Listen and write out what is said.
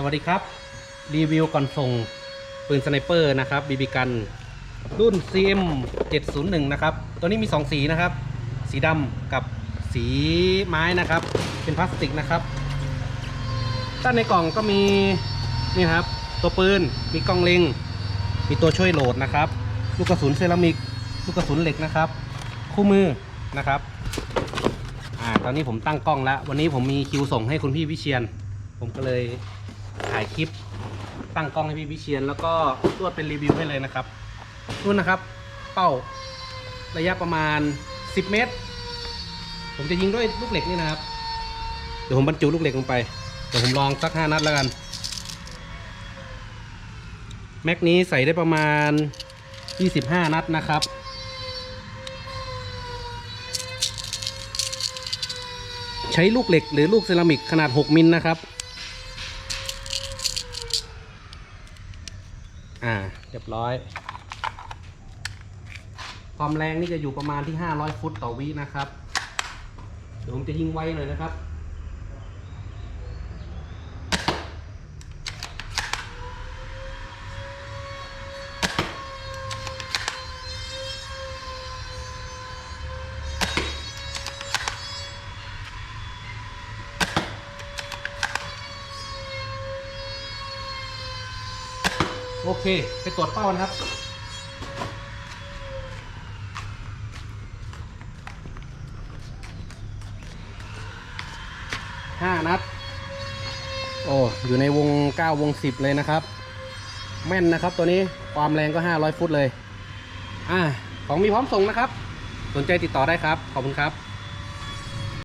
สวัสดีครับ รีวิวก่อนส่งปืนสไนเปอร์นะครับบีบีกันรุ่น CM 701นะครับ ตัวนี้มี 2 สีนะครับ สีดำกับสีไม้นะครับ เป็นพลาสติกนะครับ ด้านในกล่องก็มีนี่ครับ ตัวปืนมีกล้องเล็ง มีตัวช่วยโหลดนะครับ ลูกกระสุนเซรามิก ลูกกระสุนเหล็กนะครับ คู่มือนะครับอ่าตอนนี้ผมตั้งกล้องแล้ว วันนี้ผมมีคิวส่งให้คุณพี่วิเชียน ผมก็เลย ถ่ายคลิปตั้งกล้องให้พี่วิเชียน แล้วก็ตรวดเป็นรีวิวให้เลยนะครับนู่นนะครับ เป้าระยะประมาณ 10 เมตร ผมจะยิงด้วยลูกเหล็กนี่นะครับ เดี๋ยวผมบรรจุลูกเหล็กลงไป เดี๋ยวผมลองสัก5นัดแล้วกัน แม็กนี้ใส่ได้ประมาณ 25 นัดนะครับใช้ลูกเหล็กหรือลูกเซรามิกขนาด 6 มิลนะครับ อ่า เรียบร้อย ความแรงนี่จะอยู่ประมาณที่ 500 ฟุตต่อวินะครับ เดี๋ยวผมจะยิงไวหน่อยนะครับ โอเค ไปตรวจเป้านะครับ ห้านัด โอ้ อยู่ในวงเก้าวงสิบเลยนะครับ แม่นนะครับตัวนี้ ความแรงก็ห้าร้อยฟุตเลย อ่า ของมีพร้อมส่งนะครับ สนใจติดต่อได้ครับ ขอบคุณครับ